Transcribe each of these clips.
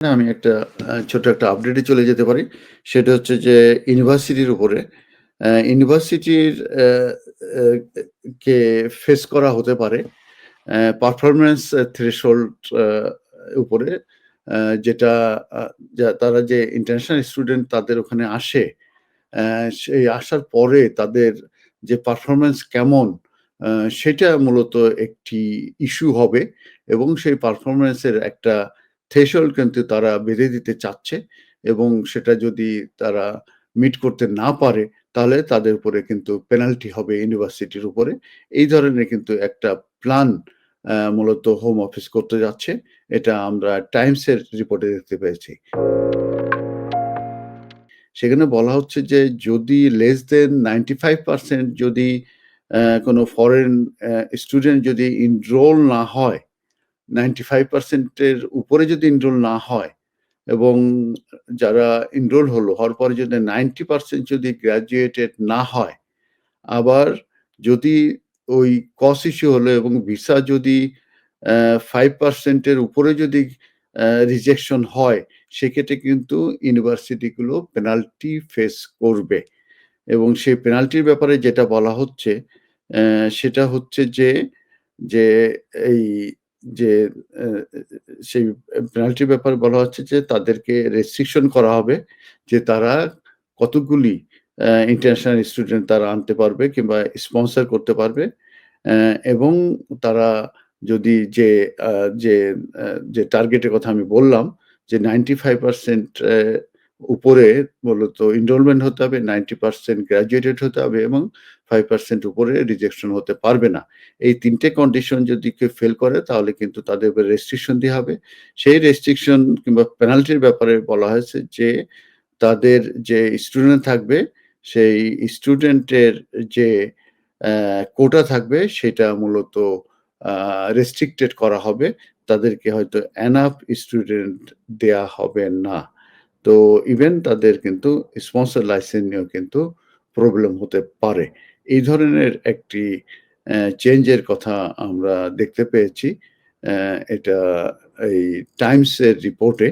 না, আমি একটা ছোট একটা আপডেটে চলে যেতে পারি। সেটা হচ্ছে যে ইউনিভার্সিটির উপরে। ইউনিভার্সিটির কে ফেস করা হতে পারে অ্যা পারফরম্যান্স থ্রেশহোল্ড উপরে যেটা তারা যে ইন্টারন্যাশনাল স্টুডেন্ট তাদের ওখানে আসে, সেই আসার পরে তাদের যে পারফরম্যান্স কেমন সেটা মূলত একটি ইস্যু হবে এবং সেই পারফরমেন্সের একটা থ্রেশহোল্ড কিন্তু তারা বেঁধে দিতে চাচ্ছে এবং সেটা যদি তারা মিট করতে না পারে তাহলে তাদের উপরে কিন্তু পেনাল্টি হবে ইউনিভার্সিটির উপরে। এই ধরনের কিন্তু একটা প্ল্যান মূলত হোম অফিস করতে যাচ্ছে। এটা আমরা টাইমসের রিপোর্টে দেখতে পেয়েছি। সেখানে বলা হচ্ছে যে যদি লেস দেন 95% যদি অ্যা কোনো ফরেন স্টুডেন্ট যদি ইনরোল না হয়, 95% এর উপরে যদি এনরোল না হয় এবং যারা এনরোল হলো, হওয়ার পরে যদি 90% যদি গ্র্যাজুয়েটেড না হয়, আবার যদি ওই কস ইস্যু হলো এবং ভিসা যদি ফাইভ 5% উপরে যদি রিজেকশন হয়, সেক্ষেত্রে কিন্তু ইউনিভার্সিটিগুলো পেনাল্টি ফেস করবে। এবং সেই পেনাল্টির ব্যাপারে যেটা বলা হচ্ছে সেটা হচ্ছে যে, যে এই যে সেই পেনাল্টির ব্যাপারে বলা হচ্ছে যে, তাদেরকে রেস্ট্রিকশন করা হবে যে, তারা কতগুলি ইন্টারন্যাশনাল স্টুডেন্ট তারা আনতে পারবে কিংবা স্পন্সর করতে পারবে এবং তারা যদি যে যে যে টার্গেটের কথা আমি বললাম যে 95% অ্যা উপরে মূলত ইনরোলমেন্ট হতে হবে, 90% গ্র্যাজুয়েটেড হতে হবে এবং ফাইভ পার্সেন্ট উপরে রিজেকশন হতে পারবে না। এই তিনটে কন্ডিশন যদি কেউ ফেল করে তাহলে কিন্তু তাদের উপরে রেস্ট্রিকশন দেয়া হবে। সেই রেস্ট্রিকশন কিংবা পেনাল্টির ব্যাপারে বলা হয়েছে যে তাদের যে স্টুডেন্ট থাকবে, সেই স্টুডেন্টের যে কোটা থাকবে সেটা মূলত রেস্ট্রিক্টেড করা হবে। তাদেরকে হয়তো এনাফ স্টুডেন্ট দেয়া হবে না। তো ইভেন তাদের কিন্তু স্পন্সর লাইসেন্স নিয়েও কিন্তু প্রবলেম হতে পারে। এই ধরনের একটি চেঞ্জের কথা আমরা দেখতে পেয়েছি। এটা এই টাইমসের রিপোর্টে।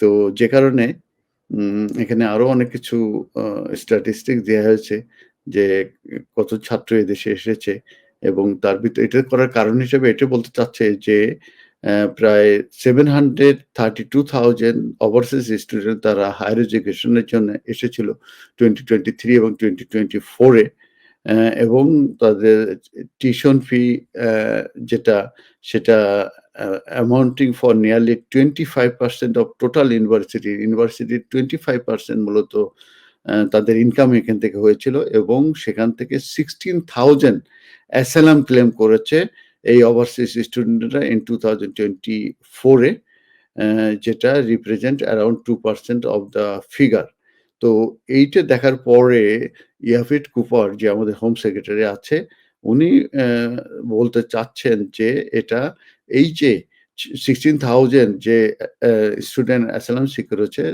তো যে কারণে এখানে আরও অনেক কিছু আ স্ট্যাটিস্টিক্স দেয়া হয়েছে যে কত ছাত্র এদেশে এসেছে এবং তার ভিতরে, এটা করার কারণ হিসেবে এটা বলতে চাচ্ছে যে প্রায় 732,000 ওভারসিজ স্টুডেন্ট তারা হায়ার এডুকেশনের জন্য এসেছিল 2023 এবং টোয়েন্টি টোয়েন্টি ফোরে এবং তাদের টিউশন ফি যেটা সেটা amounting for nearly 25% of total university. ইউনিভার্সিটির 25% মূলত তাদের ইনকাম এখান থেকে হয়েছিল এবং সেখান থেকে 16,000 অ্যাসাইলাম ক্লেম করেছে এই ওভারসিজ স্টুডেন্টরা ইন 2024 এ অ্যা যেটা represent around two percent of the figure. তো এইটা দেখার পরে ইয়াফিট কুপার যে আমাদের হোম সেক্রেটারি আছে, উনি বলতে চাচ্ছেন যে এটা এই যে 16,000 যে স্টুডেন্ট অ্যাসাইলাম সিক করেছে,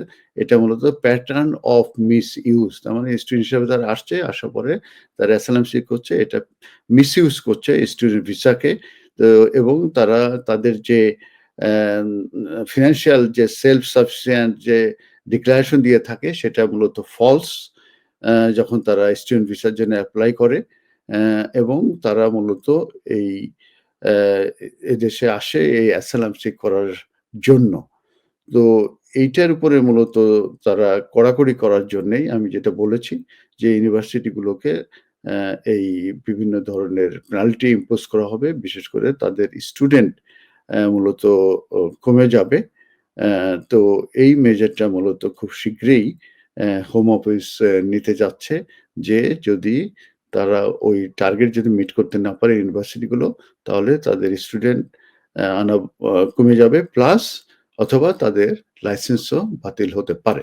এটা মূলত প্যাটার্ন অফ মিসইউজ। তার মানে স্টুডেন্ট হিসেবে তারা আসছে, আসার পরে তারা অ্যাসাইলাম সিক করছে, এটা মিসইউজ করছে স্টুডেন্ট ভিসাকে। তো এবং তারা তাদের যে ফিনান্সিয়াল যে সেলফ সাফিসিয়েন্ট যে ডিক্লারেশন দিয়ে থাকে সেটা মূলত ফলস যখন তারা স্টুডেন্ট ভিসার জন্য অ্যাপ্লাই করে এবং তারা মূলত এই এদেশে আসে এই অ্যাসাইলাম সিক করার জন্য। তো এইটার উপরে মূলত তারা কড়াকড়ি করার জন্যেই আমি যেটা বলেছি যে ইউনিভার্সিটিগুলোকে এই বিভিন্ন ধরনের পেনাল্টি ইম্পোজ করা হবে। বিশেষ করে তাদের স্টুডেন্ট মূলত কমে যাবে। তো এই মেজারটা মূলত খুব শীঘ্রই হোম অফিস নিতে যাচ্ছে যে যদি তারা ওই টার্গেট যদি মিট করতে না পারে ইউনিভার্সিটিগুলো তাহলে তাদের স্টুডেন্ট আনা কমে যাবে প্লাস অথবা তাদের লাইসেন্সও বাতিল হতে পারে।